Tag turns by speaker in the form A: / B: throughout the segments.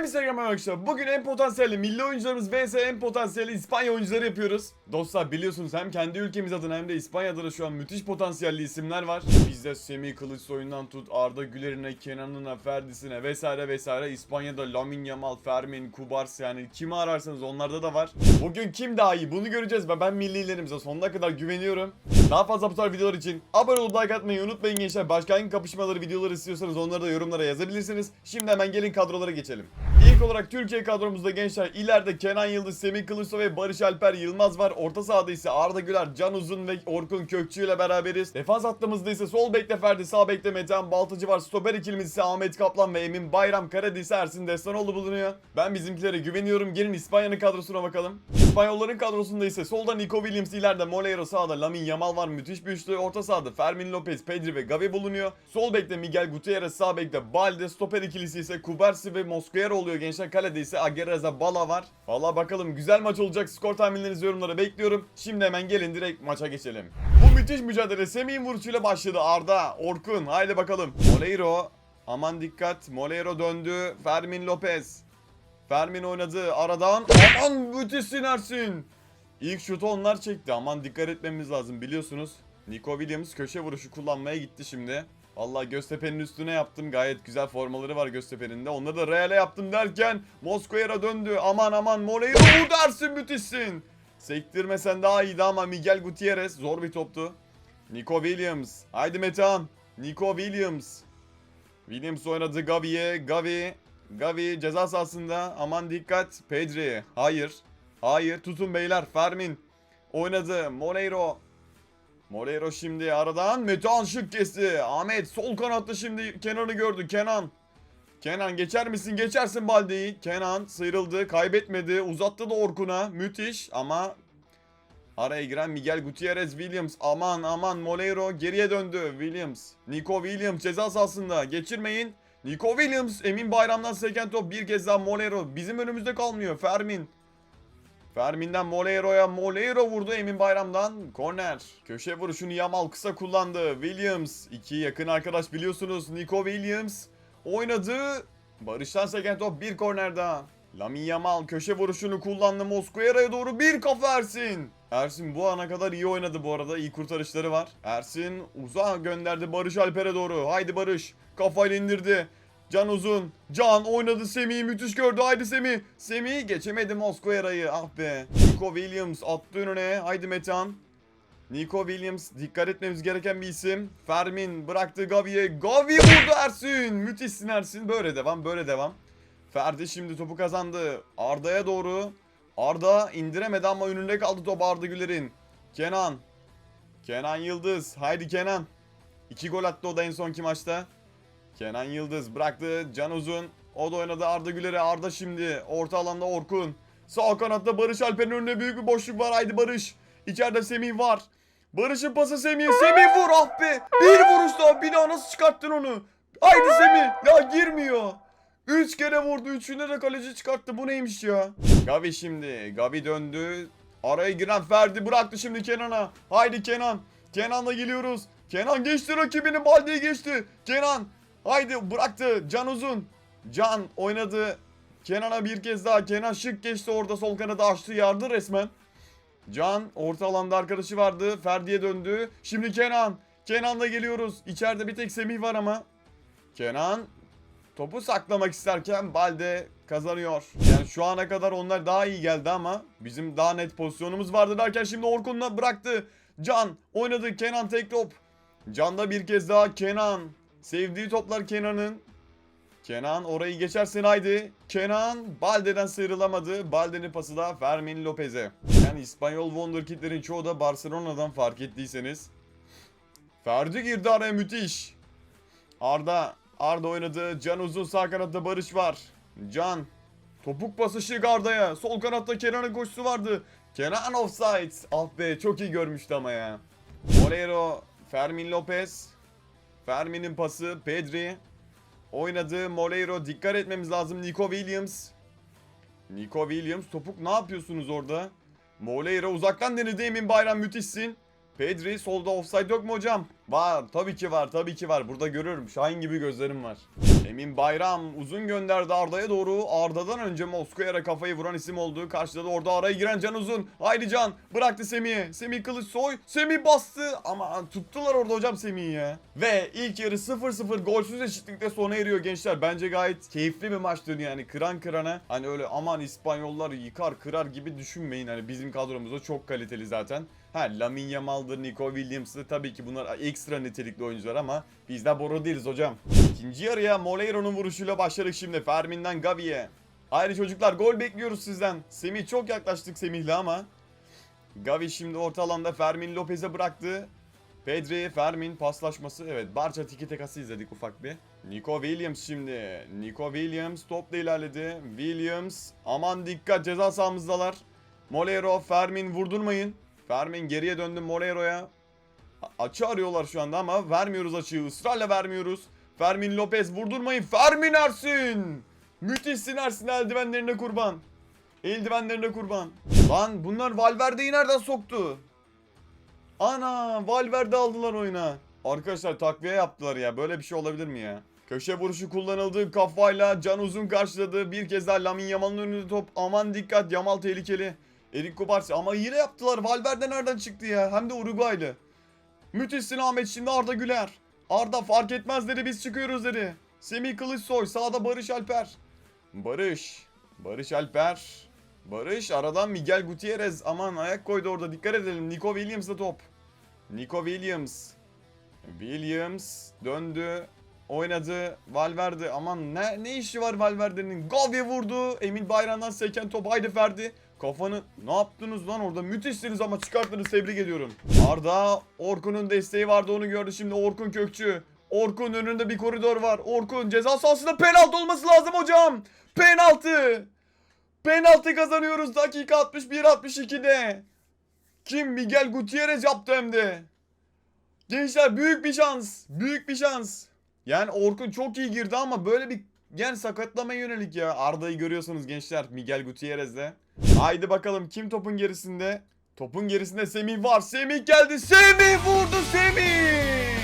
A: Hepinize merhaba arkadaşlar. Bugün en potansiyelli milli oyuncularımız vs en potansiyelli İspanya oyuncuları yapıyoruz. Dostlar biliyorsunuz hem kendi ülkemiz adına hem de İspanya'da da şu an müthiş potansiyelli isimler var. Bizde Semih Kılıçsoy'undan tut Arda Güler'ine, Kenan'ına, Ferdi'sine vesaire vesaire. İspanya'da Lamine Yamal, Fermin, Kubars yani kimi ararsanız onlarda da var. Bugün kim daha iyi bunu göreceğiz ve ben millilerimize sonuna kadar güveniyorum. Daha fazla bu tarz videolar için abone olup like atmayı unutmayın gençler. Başka hangi kapışmaları videoları istiyorsanız onları da yorumlara yazabilirsiniz. Şimdi hemen gelin kadrolara geçelim. İlk olarak Türkiye kadromuzda gençler ileride Kenan Yıldız, Semih Kılıçsoy ve Barış Alper Yılmaz var. Orta sahada ise Arda Güler, Can Uzun ve Orkun Kökçü ile beraberiz. Defans hattımızda ise sol bekte Ferdi, sağ bekte Metehan Baltacı var. Stoper ikilimiz ise Ahmet Kaplan ve Emin Bayram. Kalede ise Ersin Destanoğlu bulunuyor. Ben bizimkilere güveniyorum. Gelin İspanya'nın kadrosuna bakalım. İspanyolların kadrosunda ise solda Nico Williams, ileride Moleiro, sağda Lamine Yamal var. Müthiş bir üçlü. Orta sahada Fermin Lopez, Pedri ve Gavi bulunuyor. Sol bekte Miguel Gutierrez, sağ bekte Balde, stoper ikilisi ise Kubarsi ve Mosquera oluyor gençler. Kalede ise Aguirre Bala var. Valla bakalım güzel maç olacak. Skor tahminlerinizi yorumlara bekliyorum. Şimdi hemen gelin direkt maça geçelim. Bu müthiş mücadele Semih'in vuruşuyla başladı. Arda, Orkun haydi bakalım. Moleiro aman dikkat. Moleiro döndü. Fermin Lopez. Fermin oynadı aradan. Aman müthişsin Ersin. İlk şutu onlar çekti. Aman dikkat etmemiz lazım biliyorsunuz. Nico Williams köşe vuruşu kullanmaya gitti şimdi. Vallahi Göztepe'nin üstüne yaptım. Gayet güzel formaları var Göztepe'nin de. Onları da Real'e yaptım derken Mosquera döndü. Aman aman Moreira vur dersin müthişsin. Sektirmesen daha iyiydi ama Miguel Gutierrez zor bir toptu. Nico Williams. Haydi Metehan. Nico Williams. Williams oynadı Gavi'ye. Gavi. Gavi ceza sahasında. Aman dikkat. Pedri. Hayır. Hayır. Tutun beyler. Fermin. Oynadı. Moreiro. Moreiro şimdi aradan Metehan şık kesti. Ahmet sol kanatta şimdi Kenan'ı gördü. Kenan. Kenan geçer misin? Geçersin Balde'yi. Kenan sıyrıldı. Kaybetmedi. Uzattı da Orkun'a. Müthiş ama araya giren Miguel Gutierrez Williams. Aman aman Moleiro geriye döndü. Williams. Nico Williams ceza sahasında. Geçirmeyin. Nico Williams. Emin Bayram'dan seken top. Bir kez daha Moleiro. Bizim önümüzde kalmıyor. Fermin. Fermin'den Moleiro'ya Moleiro vurdu Emin Bayram'dan korner. Köşe vuruşunu Yamal kısa kullandı. Williams iki yakın arkadaş biliyorsunuz. Nico Williams oynadı. Barış'tan seken top bir korner daha. Lamine Yamal köşe vuruşunu kullandı Mosquera'ya doğru bir kafa Ersin. Ersin bu ana kadar iyi oynadı bu arada. iyi kurtarışları var. Ersin uzağa gönderdi Barış Alper'e doğru. Haydi Barış. Kafayla indirdi. Can uzun. Can oynadı Semih'i müthiş gördü. Haydi Semih. Semih geçemedi Mosquera'yı. Ah be. Nico Williams attı önüne. Haydi Metehan. Nico Williams dikkat etmemiz gereken bir isim. Fermin bıraktı Gavi'ye. Gavi vurdu Ersin. Müthişsin Ersin. Böyle devam böyle devam. Ferdi şimdi topu kazandı. Arda'ya doğru. Arda indiremedi ama önünde kaldı top Arda Güler'in. Kenan. Kenan Yıldız. Haydi Kenan. İki gol attı o da en sonki maçta. Kenan Yıldız bıraktı. Can Uzun. O da oynadı Arda Güler'e. Arda şimdi. Orta alanda Orkun. Sağ kanatta Barış Alper'in önünde büyük bir boşluk var. Haydi Barış. İçeride Semih var. Barış'ın pası Semih'e. Semih vur ah be. Bir vuruş daha. Bir daha nasıl çıkarttın onu? Haydi Semih. Ya girmiyor. Üç kere vurdu. Üçünde de kaleci çıkarttı. Bu neymiş ya? Gavi şimdi. Gavi döndü. Araya giren Ferdi bıraktı şimdi Kenan'a. Haydi Kenan. Kenan'la geliyoruz. Kenan geçti rakibini. Balde'yi geçti. Kenan. Haydi bıraktı. Can uzun. Can oynadı. Kenan'a bir kez daha. Kenan şık geçti orada sol kanadı açtı yardı resmen. Can orta alanda arkadaşı vardı. Ferdi'ye döndü. Şimdi Kenan. Kenan'la geliyoruz. İçeride bir tek Semih var ama. Kenan topu saklamak isterken Balde kazanıyor. Yani şu ana kadar onlar daha iyi geldi ama bizim daha net pozisyonumuz vardı derken şimdi Orkun'la bıraktı. Can oynadı Kenan tek top. Can'da bir kez daha Kenan. Sevdiği toplar Kenan'ın. Kenan orayı geçersin haydi. Kenan Balde'den sıyrılamadı. Balde'nin pası da Fermin Lopez'e. Yani İspanyol Wonderkid'lerin çoğu da Barcelona'dan fark ettiyseniz. Ferdi girdi araya müthiş. Arda. Arda oynadı. Can uzun sağ kanatta Barış var. Can. Topuk pası şık Arda'ya. Sol kanatta Kenan'ın koşusu vardı. Kenan offside. Ah be çok iyi görmüştü ama ya. Moreiro. Fermin Lopez. Fermin'in pası. Pedri. Oynadı. Moreiro. Dikkat etmemiz lazım. Nico Williams. Nico Williams. Topuk ne yapıyorsunuz orada? Moreira uzaktan denedi. Emin Bayram müthişsin. Pedri solda offside yok mu hocam? Var tabii ki var tabii ki var. Burada görüyorum. Şahin gibi gözlerim var. Emin Bayram uzun gönderdi Arda'ya doğru. Arda'dan önce Moskaya'ya kafayı vuran isim oldu. Karşıda da orada araya giren Can Uzun. Haydi Can bıraktı Semih'e. Semih kılıç soy. Semih bastı. Ama tuttular orada hocam Semih'i ya. Ve ilk yarı 0-0 golsüz eşitlikte sona eriyor gençler. Bence gayet keyifli bir maç dönüyor yani. Kıran kırana. Hani öyle aman İspanyollar yıkar kırar gibi düşünmeyin. Hani bizim kadromuzda çok kaliteli zaten. Ha Lamine Yamal'dır, Nico Williams'dır tabii ki bunlar ekstra nitelikli oyuncular ama biz de boru değiliz hocam. İkinci yarıya Moleiro'nun vuruşuyla başladık şimdi Fermin'den Gavi'ye. Haydi çocuklar gol bekliyoruz sizden. Semih çok yaklaştık Semih'le ama. Gavi şimdi orta alanda Fermin Lopez'e bıraktı. Pedri, Fermin paslaşması. Evet Barça tiki tekası izledik ufak bir. Nico Williams şimdi. Nico Williams topla ilerledi. Williams aman dikkat ceza sahamızdalar. Molero, Fermin vurdurmayın. Fermin geriye döndü Molero'ya. Açı arıyorlar şu anda ama vermiyoruz açıyı. Israrla vermiyoruz. Fermin Lopez vurdurmayın. Fermin Ersin. Müthişsin Ersin eldivenlerine kurban. Eldivenlerine kurban. Lan bunlar Valverde'yi nereden soktu? Ana Valverde aldılar oyuna. Arkadaşlar takviye yaptılar ya. Böyle bir şey olabilir mi ya? Köşe vuruşu kullanıldı. Kafayla Can Uzun karşıladı. Bir kez daha Lamin Yamal'ın önünde top. Aman dikkat Yamal tehlikeli. Erik Koparsi ama yine yaptılar. Valverde nereden çıktı ya? Hem de Uruguaylı. Müthişsin Ahmet şimdi Arda Güler. Arda fark etmez dedi biz çıkıyoruz dedi. Semih Kılıçsoy sağda Barış Alper. Barış. Barış Alper. Barış aradan Miguel Gutierrez. Aman ayak koydu orada dikkat edelim. Nico Williams'la top. Nico Williams. Williams döndü. Oynadı. Valverde. Aman ne ne işi var Valverde'nin? Gavi vurdu. Emin Bayram'dan seken top. Haydi Ferdi. Kafanı ne yaptınız lan orada? Müthişsiniz ama çıkarttınız tebrik ediyorum. Arda Orkun'un desteği vardı onu gördü şimdi Orkun Kökçü. Orkun önünde bir koridor var. Orkun ceza sahasında penaltı olması lazım hocam. Penaltı. Penaltı kazanıyoruz dakika 61-62'de. Kim? Miguel Gutierrez yaptı hem de. Gençler büyük bir şans. Büyük bir şans. Yani Orkun çok iyi girdi ama böyle bir yani sakatlama yönelik ya. Arda'yı görüyorsunuz gençler Miguel Gutierrez'le. Haydi bakalım kim topun gerisinde? Topun gerisinde Semih var. Semih geldi. Semih vurdu Semih.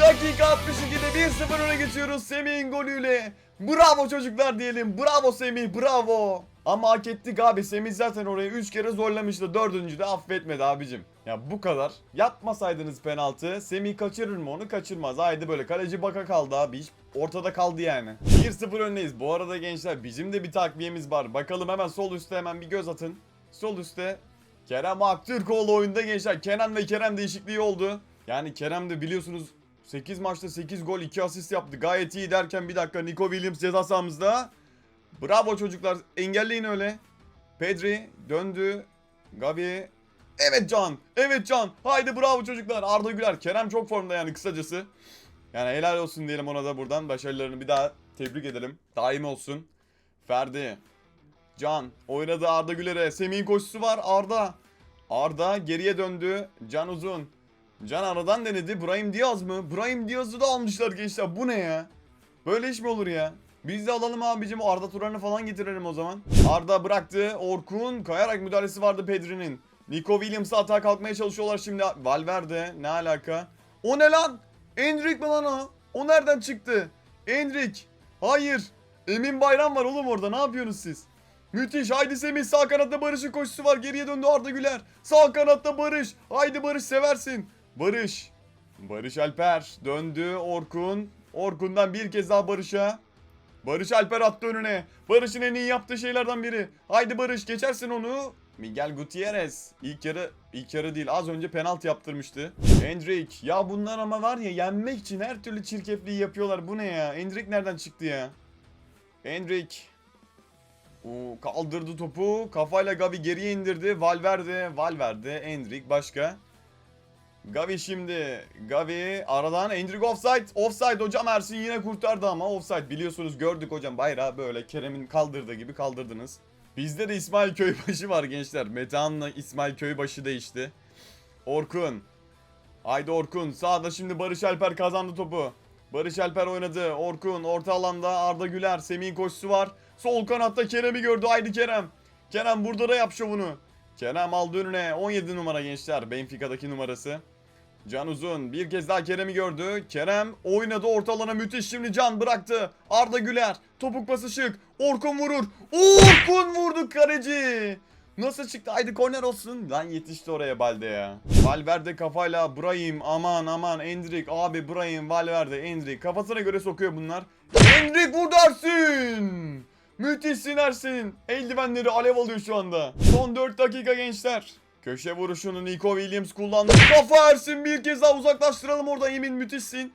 A: Dakika 62'de 1-0 öne geçiyoruz Semih'in golüyle. Bravo çocuklar diyelim. Bravo Semih bravo. Ama hak ettik abi. Semih zaten orayı 3 kere zorlamıştı. Dördüncü de affetmedi abicim. Ya bu kadar. Yapmasaydınız penaltı. Semih kaçırır mı onu? Kaçırmaz. Haydi böyle kaleci baka kaldı abi. Hiç ortada kaldı yani. 1-0 öndeyiz. Bu arada gençler bizim de bir takviyemiz var. Bakalım hemen sol üstte hemen bir göz atın. Sol üstte Kerem Aktürkoğlu oyunda gençler. Kenan ve Kerem değişikliği oldu. Yani Kerem de biliyorsunuz 8 maçta 8 gol 2 asist yaptı. Gayet iyi derken bir dakika Nico Williams ceza sahamızda. Bravo çocuklar. Engelleyin öyle. Pedri döndü. Gavi. Evet Can. Evet Can. Haydi bravo çocuklar. Arda Güler. Kerem çok formda yani kısacası. Yani helal olsun diyelim ona da buradan. Başarılarını bir daha tebrik edelim. Daim olsun. Ferdi. Can. Oynadı Arda Güler'e. Semih'in koşusu var. Arda. Arda geriye döndü. Can Uzun. Can aradan denedi. Brahim Diaz mı? Brahim Diaz'ı da almışlar gençler. Bu ne ya? Böyle iş mi olur ya? Biz de alalım abicim. Arda Turan'ı falan getirelim o zaman. Arda bıraktı. Orkun kayarak müdahalesi vardı Pedri'nin. Nico Williams'a atağa kalkmaya çalışıyorlar şimdi. Valverde ne alaka? O ne lan? Endrick mi lan o? O nereden çıktı? Endrick. Hayır. Emin Bayram var oğlum orada. Ne yapıyorsunuz siz? Müthiş. Haydi Semih sağ kanatta Barış'ın koşusu var. Geriye döndü Arda Güler. Sağ kanatta Barış. Haydi Barış seversin. Barış. Barış Alper döndü Orkun. Orkun'dan bir kez daha Barış'a. Barış Alper attı önüne. Barış'ın en iyi yaptığı şeylerden biri. Haydi Barış geçersin onu. Miguel Gutierrez. İlk yarı, ilk yarı değil az önce penaltı yaptırmıştı. Endrick. Ya bunlar ama var ya yenmek için her türlü çirkefliği yapıyorlar. Bu ne ya? Endrick nereden çıktı ya? Endrick. Oo, kaldırdı topu. Kafayla Gavi geriye indirdi. Valverde. Valverde. Endrick başka. Gavi şimdi. Gavi aradan Endrick offside. Offside hocam Ersin yine kurtardı ama offside biliyorsunuz gördük hocam bayrağı böyle Kerem'in kaldırdığı gibi kaldırdınız. Bizde de İsmail Köybaşı var gençler. Metehan'la İsmail Köybaşı değişti. Orkun. Haydi Orkun. Sağda şimdi Barış Alper kazandı topu. Barış Alper oynadı. Orkun orta alanda Arda Güler. Semih'in koşusu var. Sol kanatta Kerem'i gördü. Haydi Kerem. Kerem burada da yap şovunu. Kerem aldı önüne. 17 numara gençler. Benfica'daki numarası. Can Uzun bir kez daha Kerem'i gördü. Kerem oynadı orta müthiş şimdi Can bıraktı. Arda Güler topuk pası şık. Orkun vurur. Orkun vurdu kaleci. Nasıl çıktı? Haydi korner olsun. Lan yetişti oraya Balde ya. Valverde kafayla Brahim aman aman Endrik abi Brahim Valverde Endrik kafasına göre sokuyor bunlar. Endrik vurdu Ersin. Müthişsin Ersin. Eldivenleri alev alıyor şu anda. Son 4 dakika gençler. Köşe vuruşunu Nico Williams kullandı. Kafa Ersin bir kez daha uzaklaştıralım orada Emin müthişsin.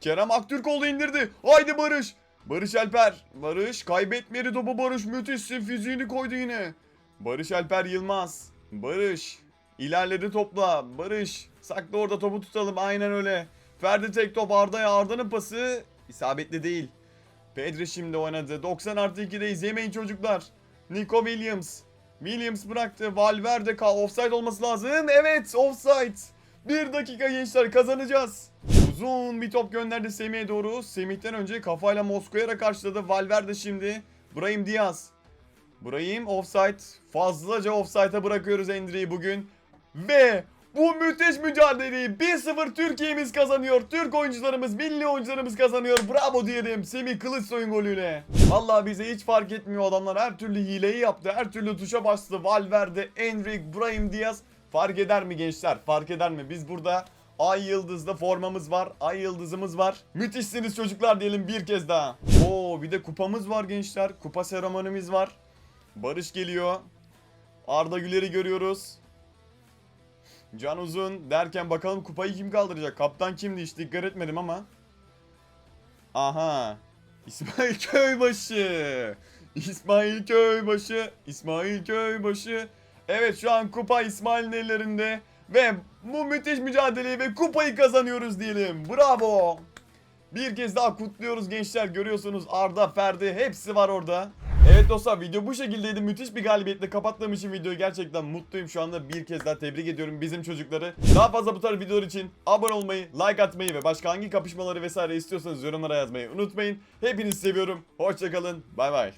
A: Kerem Aktürkoğlu indirdi. Haydi Barış. Barış Alper. Barış kaybetmedi topu Barış müthişsin fiziğini koydu yine. Barış Alper Yılmaz. Barış. İlerledi topla. Barış. Sakla orada topu tutalım. Aynen öyle. Ferdi tek top Arda'ya. Arda'nın pası isabetli değil. Pedri şimdi oynadı. 90 artı 2'deyiz. Yemeyin çocuklar. Nico Williams. Williams bıraktı. Valverde ka offside olması lazım. Evet offside. Bir dakika gençler kazanacağız. Uzun bir top gönderdi Semih'e doğru. Semih'ten önce kafayla Mosquera karşıladı. Valverde şimdi. Brahim Diaz. Brahim offside. Fazlaca offside'a bırakıyoruz Endri'yi bugün. Ve bu müthiş mücadeleyi 1-0 Türkiye'miz kazanıyor. Türk oyuncularımız, milli oyuncularımız kazanıyor. Bravo diyelim Semih Kılıçsoy'un golüyle. Vallahi bize hiç fark etmiyor adamlar. Her türlü hileyi yaptı. Her türlü tuşa bastı. Valverde, Enric, Brahim Diaz. Fark eder mi gençler? Fark eder mi? Biz burada Ay Yıldız'da formamız var. Ay Yıldız'ımız var. Müthişsiniz çocuklar diyelim bir kez daha. Oo bir de kupamız var gençler. Kupa seremonimiz var. Barış geliyor. Arda Güler'i görüyoruz. Can Uzun derken bakalım kupayı kim kaldıracak? Kaptan kimdi hiç dikkat etmedim ama. Aha. İsmail Köybaşı. İsmail Köybaşı. İsmail Köybaşı. Evet şu an kupa İsmail'in ellerinde. Ve bu müthiş mücadeleyi ve kupayı kazanıyoruz diyelim. Bravo. Bir kez daha kutluyoruz gençler. Görüyorsunuz Arda, Ferdi hepsi var orada. Evet dostlar video bu şekildeydi. Müthiş bir galibiyetle kapattığım için videoyu gerçekten mutluyum şu anda. Bir kez daha tebrik ediyorum bizim çocukları. Daha fazla bu tarz videolar için abone olmayı, like atmayı ve başka hangi kapışmaları vesaire istiyorsanız yorumlara yazmayı unutmayın. Hepinizi seviyorum. Hoşçakalın. Bay bay.